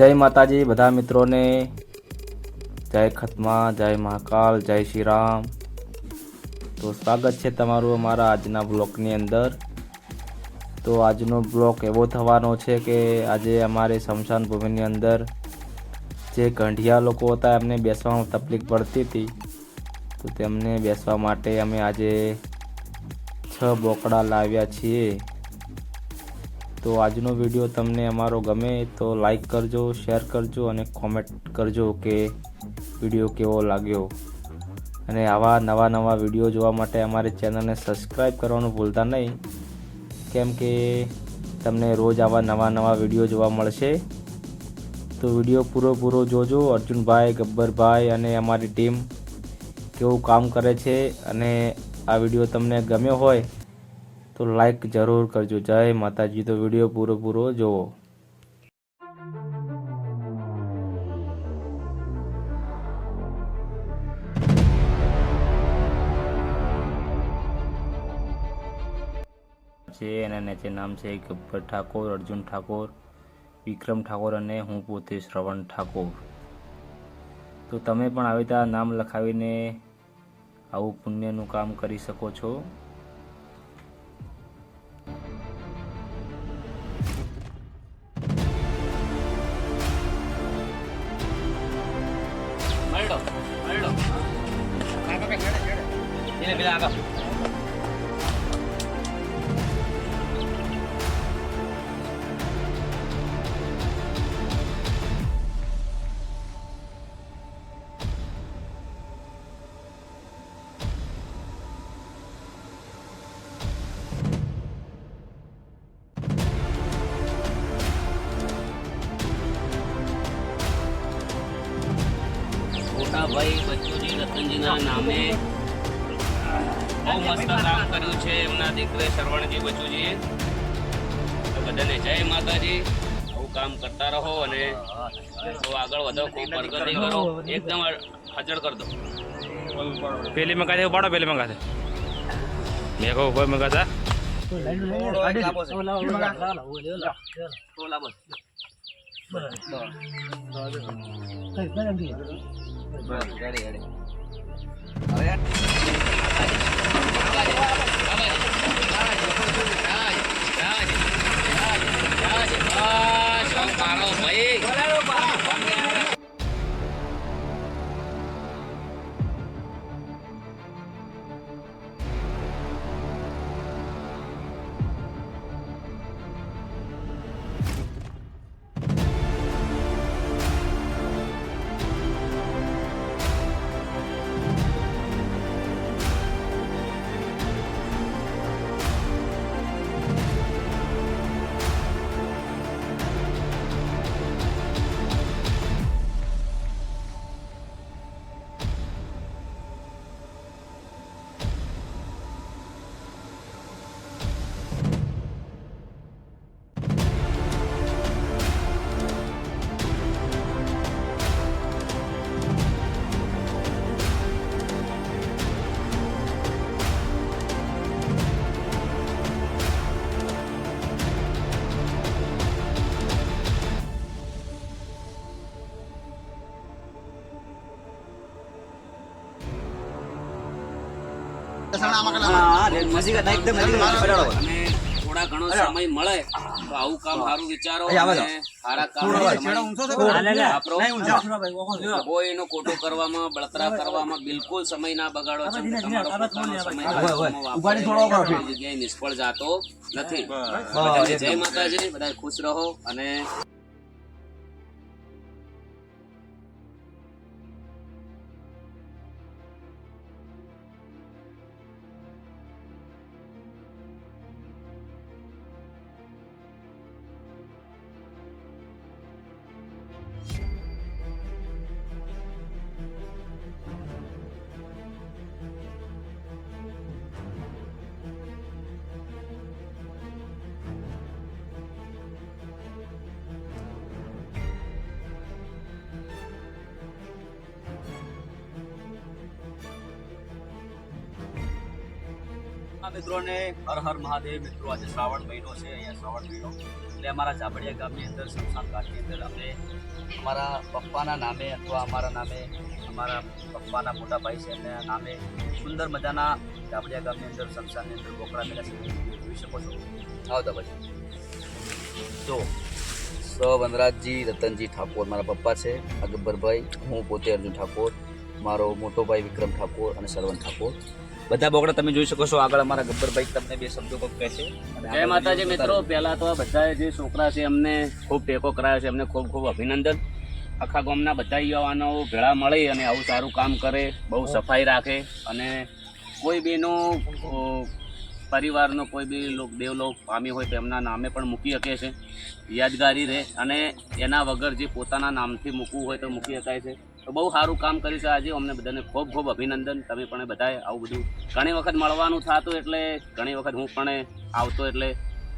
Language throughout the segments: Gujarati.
જય માતાજી, બધા મિત્રોને. જય ખતમા, જય મહાકાલ, જય શ્રી રામ તો સ્વાગત છે તમારું અમારા આજના બ્લોગની અંદર. તો આજનો બ્લોગ એવો થવાનો છે કે આજે અમારે શમશાન ભૂમિની અંદર જે ગંઢિયા લોકો હતા, એમને બેસવામાં તકલીફ પડતી હતી. તો તેમને બેસવા માટે અમે આજે છ બોકડા લાવ્યા છીએ. તો આજનો વીડિયો તમને અમારો ગમે તો લાઈક કરજો શેર કરજો અને કોમેન્ટ કરજો કે વીડિયો કેવો લાગ્યો. અને આવા નવા નવા વીડિયો જોવા માટે અમારી ચેનલને સબસ્ક્રાઈબ કરવાનું ભૂલતા નહીં. કેમ કે તમને રોજ આવા નવા નવા વીડિયો જોવા મળશે. તો વીડિયો પૂરો જોજો. અર્જુનભાઈ, ગબ્બરભાઈ અને અમારી ટીમ કેવું કામ કરે છે અને આ વીડિયો તમને ગમ્યો હોય તો લાઈક જરૂર કરજો. જય માતાજી. તો વીડિયો પૂરો પૂરો જોવો. છે એના નીચે નામ છે ગબ્બર ઠાકોર, અર્જુન ઠાકોર, વિક્રમ ઠાકોર અને હું પોતે શ્રવણ ઠાકોર. તો તમે પણ આવી રીતે નામ લખાવીને આવું પુણ્યનું કામ કરી શકો છો. એને પેલા આગળ. મોટા ભાઈ નામે બહુ મસ્ત કામ કર્યું છે એમના દીકરે શ્રવણજી બચ્ચુજીએ તો બધાને જય માતાજી. આવું કામ કરતા રહો અને બહુ આગળ વધો ખૂબ પ્રગતિ કરો એકદમ હાજર કરી દો. પેલી મંગાતે ઉપાડો પેલી મંગાતે મેં કહું કોઈ મંગાતા Wala, wala, wala. થોડા ઘણો સમય મળે તો આવું કામ સારું વિચારો સારા કામ કોઈનો ખોટો કરવામાં બળતરા કરવામાં બિલકુલ સમય ના બગાડો કોઈ જગ્યાએ નિષ્ફળ જાતો નથી. જય માતાજી બધા ખુશ રહો અને આ મિત્રોને હર હર મહાદેવ મિત્રો, આજે શ્રાવણ મહિનો છે, અહીંયા શ્રાવણ મહિનો. એટલે અમારા ઝાબડિયા ગામની અંદર શમશાન ઘાટની અંદર અમે અમારા પપ્પાના નામે અથવા અમારા નામે અમારા પપ્પાના મોટા ભાઈ છે, એમના નામે સુંદર મજાના ઝાબડિયા ગામની અંદર શમશાનની અંદર બોકડા મેળા જોઈ શકો છો. આવતા પછી. જો સ વનરાજજી, રતનજી ઠાકોર મારા પપ્પા છે અકબરભાઈ હું પોતે અર્જુન ઠાકોર, મારો મોટો ભાઈ વિક્રમ ઠાકોર અને સરવણ ઠાકોર. બધા બોકડા તમે જોઈ શકો છો. આગળ અમારા ગબ્બરભાઈ તમને બે શબ્દો કોક કહેશે જય માતાજી મિત્રો પહેલા તો આ બધા જે છોકરા છે એમને ખૂબ ટેકો કરાયો છે. એમને ખૂબ ખૂબ અભિનંદન. આખા ગામના બધા યુવાનો ભેળા મળી અને આવું સારું કામ કરે બહુ સફાઈ રાખે અને કોઈ બીનું પરિવારનો કોઈ બી લોક દેવલોક પામી હોય તો એમના નામે પણ મૂકી શકે છે. યાદગારી રહે અને એના વગર જે પોતાના નામથી મૂકવું હોય તો મૂકી શકાય છે. તો બહુ સારું કામ કર્યું છે આજે. અમને બધાને ખૂબ ખૂબ અભિનંદન. તમે પણ બધાએ આવું બધું ઘણી વખત મળવાનું થતું એટલે ઘણી વખત હું પણ આવતો એટલે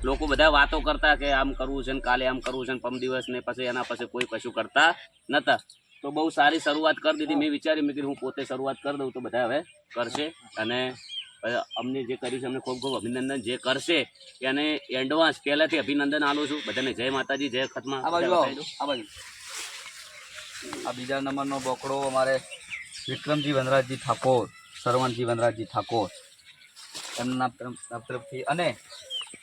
લોકો બધા વાતો કરતા કે આમ કરવું છે ને કાલે આમ કરવું છે ને પમ દિવસ ને પછી એના પછી કોઈ કશું કરતા નતા. તો બહુ સારી શરૂઆત કરી દીધી. મેં વિચાર્યું મેં કીધું હું પોતે શરૂઆત કરી દઉં તો બધા હવે કરશે. અને અમને જે કર્યું છે અમને ખૂબ ખૂબ અભિનંદન. જે કરશે એને એડવાન્સ પહેલાંથી અભિનંદન આલું છું. બધાને જય માતાજી જય ખતમા. આ બાજુ નંબરનો બોકડો અમારે વિક્રમજી વનરાજજી ઠાકોર, સરવણજી વનરાજજી ઠાકોર. એમના તરફથી અને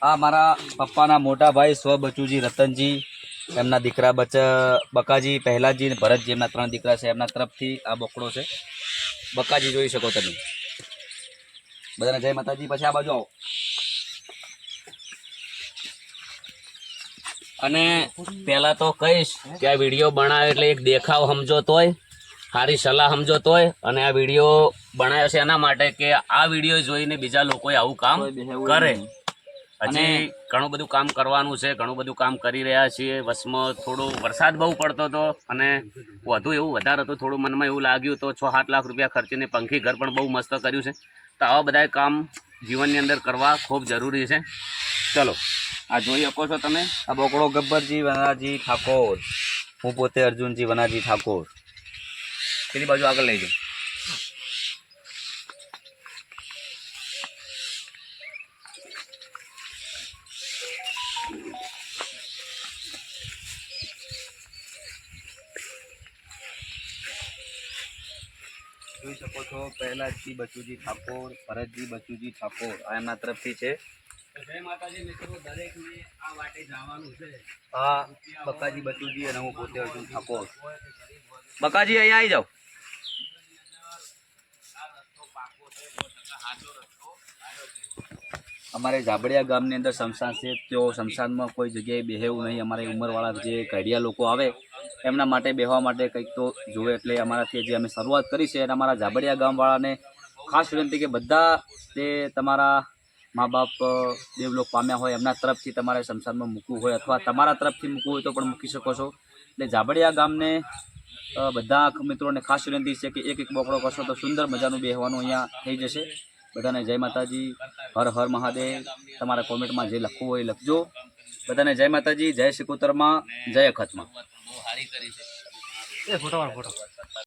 આ મારા પપ્પાના મોટા ભાઈ સ્વ બચુજી રતનજી, એમના દીકરા બચ બકાજી પહેલાજી અને ભરતજી, એમના ત્રણ દીકરા છે. એમના તરફથી આ બોકડો છે. બકાજી જોઈ શકો તમે. બધાને જય માતાજી. પછી આ બાજુ આવો. અને પહેલાં તો કહીશ કે આ વીડિયો બનાવ્યો એટલે એક દેખાવ સમજો તોય સારી સલાહ સમજો તોય અને આ વીડિયો બનાવ્યો છે એના માટે કે આ વીડિયો જોઈને બીજા લોકોએ આવું કામ કરે. હજી ઘણું બધું કામ કરવાનું છે ઘણું બધું કામ કરી રહ્યા છીએ. વસમાં થોડો વરસાદ બહુ પડતો હતો અને વધુ એવું વધારે હતું. થોડું મનમાં એવું લાગ્યું તો છ સાત લાખ રૂપિયા ખર્ચીને પંખી ઘર પણ બહુ મસ્ત કર્યું છે. તો આવા બધા કામ જીવનની અંદર કરવા ખૂબ જરૂરી છે. ચલો, આ જોઈ શકો છો તમે. આ બોકડો ગબ્બરજી વનાજી ઠાકોર. હું પોતે અર્જુનજી વનાજી ઠાકોર. પેલી બાજુ આગળ લઈ જાઓ. જોઈ શકો છો પહેલાજી બચુજી ઠાકોર ભરતજી બચુજી ઠાકોર એના એમના તરફથી છે. જય માતાજી મિત્રો દરેકને આ વાટે જવાનું છે. હા બકાજી બચુજી અને હું પોતે અર્જુન ઠાકોર. બકાજી અહીંયા આવી જાઓ. અમારે જાબડિયા ગામની અંદર શમશાન છે. તેઓ શમશાનમાં કોઈ જગ્યાએ બેહેવું નહીં. અમારે ઉંમરવાળા જે ઘડિયા લોકો આવે, એમના માટે બેહવા માટે કંઈક તો જોવે. એટલે અમારાથી જે અમે શરૂઆત કરી છે અને અમારા જાબડિયા ગામવાળાને ખાસ વિનંતી કે બધા તે તમારા મા બાપ દેવલોક પામ્યા હોય, એમના તરફથી તમારે શમશાનમાં મૂકવું હોય અથવા તમારા તરફથી મૂકવું હોય તો પણ મૂકી શકો છો. એટલે જાબડિયા ગામને બધા મિત્રોને ખાસ વિનંતી છે કે એક એક બોકડો કરશો તો સુંદર મજાનું બેહવાનું અહીંયા થઈ જશે. બધાને જય માતાજી, હર હર મહાદેવ. તમારા કોમેન્ટમાં જે લખવું હોય લખજો. બધાને જય માતાજી, જય શ્રી જય અખતમાં. એ ફોટો ફોટો.